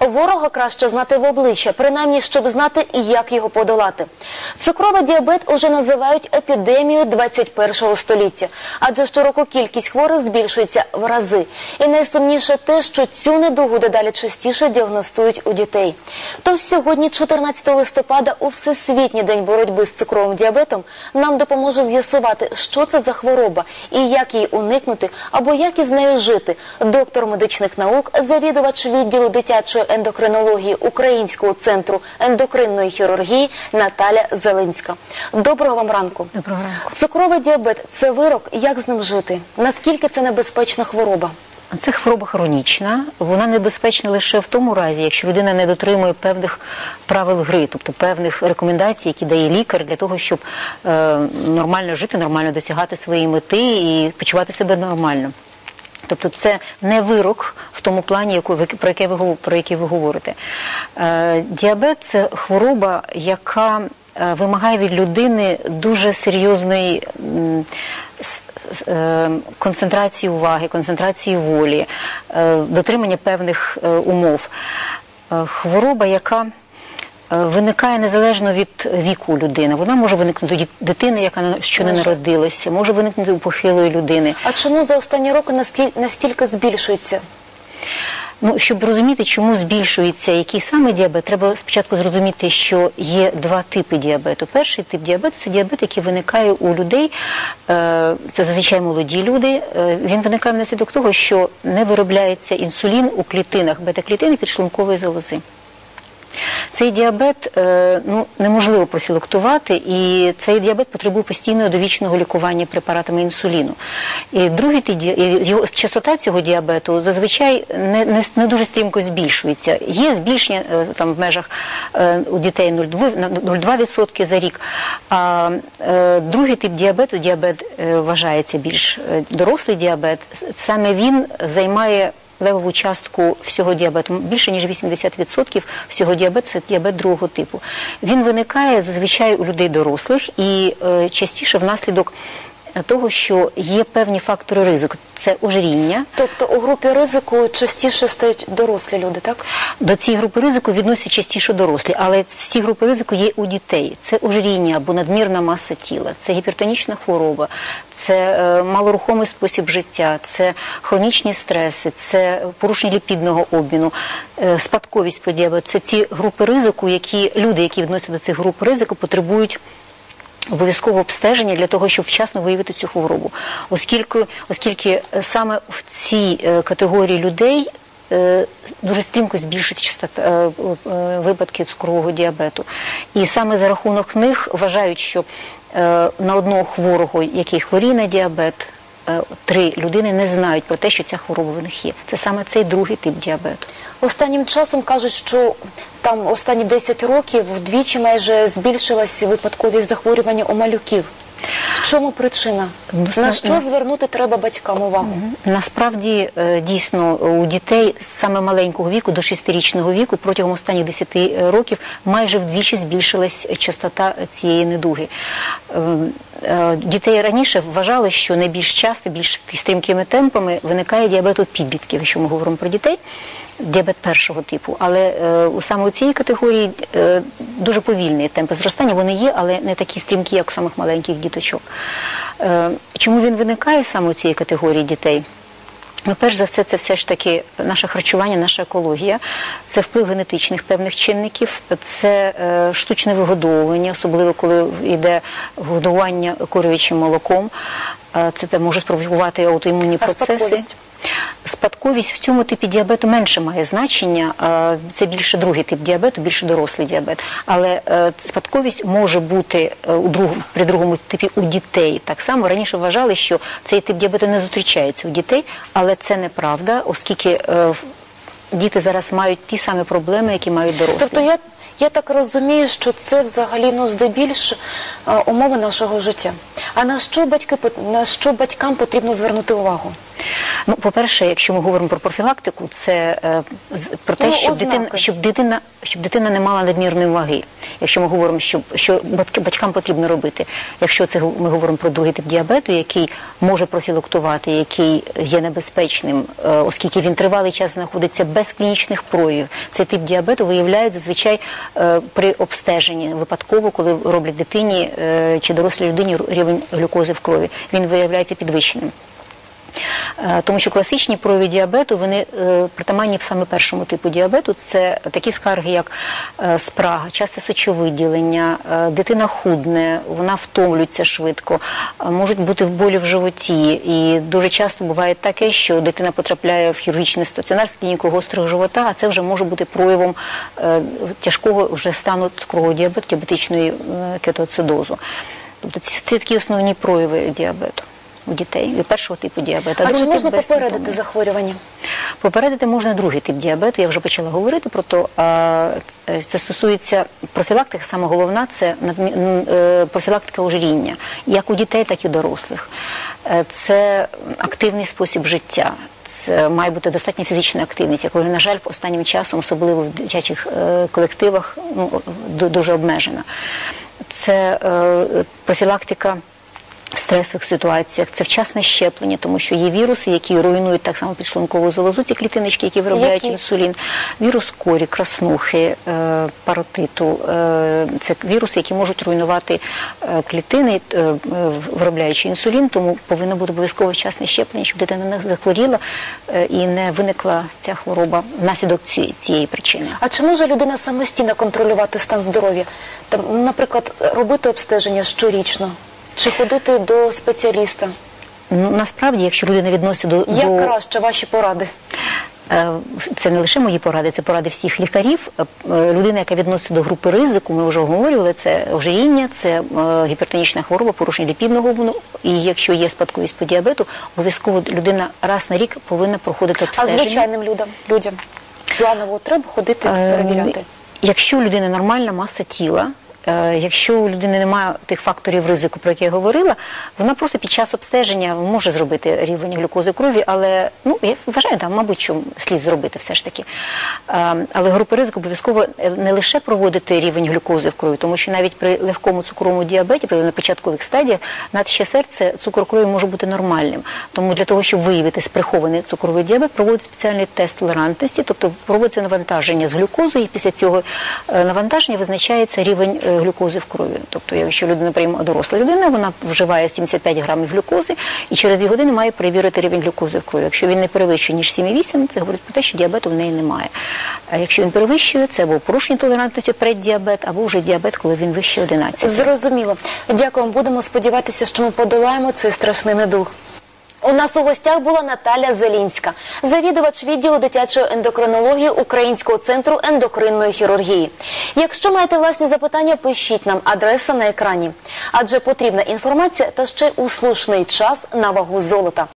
Ворога краще знати в обличчя, принаймні, щоб знати, як його подолати. Цукровий діабет уже називають епідемією 21 століття, адже щороку кількість хворих збільшується в рази. І найсумніше те, що цю недугу дедалі частіше діагностують у дітей. Тож сьогодні, 14 листопада, у Всесвітній день боротьби з цукровим діабетом, нам допоможе з'ясувати, що це за хвороба і як її уникнути або як із нею жити. Доктор медичних наук, завідувач відділу дитячої ендокринології Українського центру ендокринної хірургії Наталя Зелинська. Доброго вам ранку. Доброго ранку. Цукровий діабет це вирок. Як з ним жити? Наскільки це небезпечна хвороба? Це хвороба хронічна. Вона небезпечна лише в тому разі, якщо людина не дотримує певних правил гри, тобто певних рекомендацій, які дає лікар для того, щоб е, нормально жити, нормально досягати своєї мети і почувати себе нормально. Тобто це не вирок в тому плані, про яке ви про який ви говорите. Е, діабет це хвороба, яка е, вимагає від людини дуже серйозної е, концентрації уваги, концентрації волі, дотримання певних умов. Хвороба, яка виникає незалежно від віку людини. Вона може виникнути у дитини, яка ще не народилася, може виникнути у похилої людини. А чому за останні роки настільки збільшується? Ну, щоб розуміти, чому збільшується який саме діабет, треба спочатку зрозуміти, що є два типи діабету. Перший тип діабету це діабет, який виникає у людей, е, це зазвичай молоді люди. Е, Він виникає внаслідок того, що не виробляється інсулін у клітинах бета-клітини підшлункової залози. Цей діабет е, ну, неможливо профілактувати, і цей діабет потребує постійного довічного лікування препаратами інсуліну. І другий його частота цього діабету зазвичай не, не, не дуже стрімко збільшується. Є збільшення е, там в межах е, у дітей 0,2% на 0,2% за рік. А другий тип діабету, діабет вважається більш дорослий діабет, саме він займає левову частку всього діабету. Більше ніж 80% всього діабету це діабет другого типу. Він виникає зазвичай у людей дорослих і е, частіше внаслідок того, що є певні фактори ризику. Це ожиріння. Тобто у групі ризику частіше стають дорослі люди, так? До цієї групи ризику відносять частіше дорослі, але ці групи ризику є у дітей. Це ожиріння або надмірна маса тіла, це гіпертонічна хвороба, це е, малорухомий спосіб життя, це хронічні стреси, це порушення ліпідного обміну, е, спадковість по діабету. Це ті групи ризику, які люди, які відносяться до цих груп ризику, потребують. Обов'язково обстеження для того, щоб вчасно виявити цю хворобу, оскільки, оскільки е, саме в цій е, категорії людей е, дуже стрімко збільшить частота випадки цукрового діабету. І саме за рахунок них вважають, що на одного хворого, який хворіє на діабет, три людини не знають про те, що ця хвороба в них є. Це саме цей другий тип діабету. Останнім часом кажуть, що там останні 10 років вдвічі майже збільшилась випадковість захворювання у малюків. В чому причина? На що звернути треба батькам увагу? Насправді е, дійсно у дітей з саме маленького віку до 6-річного віку протягом останніх 10 років майже вдвічі збільшилась частота цієї недуги. Е, е, Дітей раніше вважали, що найбільш часто, більш стрімкими темпами виникає діабет у підлітків, якщо ми говоримо про дітей. Діабет першого типу, але е, у саме у цій категорії е, дуже повільні темпи зростання. Вони є, але не такі стрімкі, як у самих маленьких діточок. Е, чому він виникає саме у цій категорії дітей? Ну, перш за все, це все ж таки наше харчування, наша екологія, це вплив генетичних певних чинників, це е, штучне вигодовування, особливо коли йде годування корюючим молоком. Е, це те може спровокувати аутоімунні А процеси. Спадковість? В цьому типі діабету менше має значення. е, Це більше другий тип діабету, більше дорослий діабет. Але е, спадковість може бути е, у другому при другому типі у дітей. Так само раніше вважали, що цей тип діабету не зустрічається у дітей, але це неправда, оскільки діти зараз мають ті самі проблеми, які мають дорослі. Тобто я, я так розумію, що це взагалі ну, здебільш умови нашого життя. А на що, батьки, на що батькам потрібно звернути увагу? Ну, по-перше, якщо ми говоримо про профілактику, це е, про те, Ну, щоб ознаки. дитина, щоб дитина, щоб дитина не мала надмірної ваги. Якщо ми говоримо, що, що батьки- батькам потрібно робити, якщо це гу- ми говоримо про другий тип діабету, який може профілактувати, який є небезпечним, е, оскільки він тривалий час знаходиться без клінічних проявів. Цей тип діабету виявляють зазвичай е, при обстеженні випадково, коли роблять дитині е, чи дорослій людині рівень глюкози в крові. Він виявляється підвищеним. Е, Тому що класичні прояви діабету вони е, притаманні саме першому типу діабету. Це такі скарги, як е, спрага, часте сечовиділення, е, дитина худне, вона втомлюється швидко, можуть бути в болі в животі. І дуже часто буває таке, що дитина потрапляє в хірургічний стаціонар з клінікою гострого живота, а це вже може бути проявом тяжкого вже стану цукрового діабету, діабетичної кетоацидозу. Тобто це такі основні прояви діабету у дітей і першого типу діабету. А чи можна попередити захворювання? Попередити можна другий тип діабету. Я вже почала говорити про то. А е, це стосується профілактики. Саме головна це е, профілактика ожиріння, як у дітей, так і у дорослих. Е, Це активний спосіб життя. Це має бути достатня фізична активність, якої, на жаль, останнім часом, особливо в дитячих колективах, ну, дуже обмежена. Це профілактика стресових ситуаціях, це вчасне щеплення, тому що є віруси, які руйнують так само підшлункову залозу, ці клітиночки, які виробляють Які? інсулін. Вірус корі, краснухи, е, паротиту. Е, це віруси, які можуть руйнувати е, клітини, виробляючи інсулін, тому повинно бути обов'язково вчасне щеплення, щоб дитина не захворіла і не виникла ця хвороба внаслідок цієї причини. А чи може людина самостійно контролювати стан здоров'я? Там, наприклад, робити обстеження щорічно чи ходити до спеціаліста? Ну, насправді, якщо людина відноситься до, Як до краще ваші поради? Е, Це не лише мої поради, це поради всіх лікарів. Е, Людина, яка відноситься до групи ризику, ми вже обговорювали, це ожиріння, це е, гіпертонічна хвороба, порушення ліпідного гумну. І якщо є спадковість по діабету, обов'язково людина раз на рік повинна проходити А звичайним людям, людям планово треба ходити перевіряти? Якщо у людини нормальна маса тіла, якщо у людини немає тих факторів ризику, про які я говорила, вона просто під час обстеження може зробити рівень глюкози крові, але ну я вважаю, да, мабуть, що слід зробити все ж таки. Е, Але групи ризику обов'язково е, не лише проводити рівень глюкози в крові, тому що навіть при легкому цукровому діабеті, при початкових стадіях, навіть ще серце цукор крові може бути нормальним. Тому для того, щоб виявити сприхований цукровий діабет, проводить спеціальний тест толерантності, тобто проводиться навантаження з глюкозою, і після цього е, навантаження визначається рівень е, глюкози в крові. Тобто, якщо людина приймає доросла людина, вона вживає 75 грамів глюкози і через 2 години має перевірити рівень глюкози в крові. Якщо він не перевищує ніж 7,8, це говорить про те, що діабету в неї немає. А якщо він перевищує, це або порушення толерантності преддіабет, або вже діабет, коли він вище 11. Зрозуміло. Дякуємо. Будемо сподіватися, що ми подолаємо цей страшний недуг. У нас у гостях була Наталя Зелінська, завідувач відділу дитячої ендокринології Українського центру ендокринної хірургії. Якщо маєте власні запитання, пишіть нам адреса на екрані, адже потрібна інформація та ще у слушний час на вагу золота.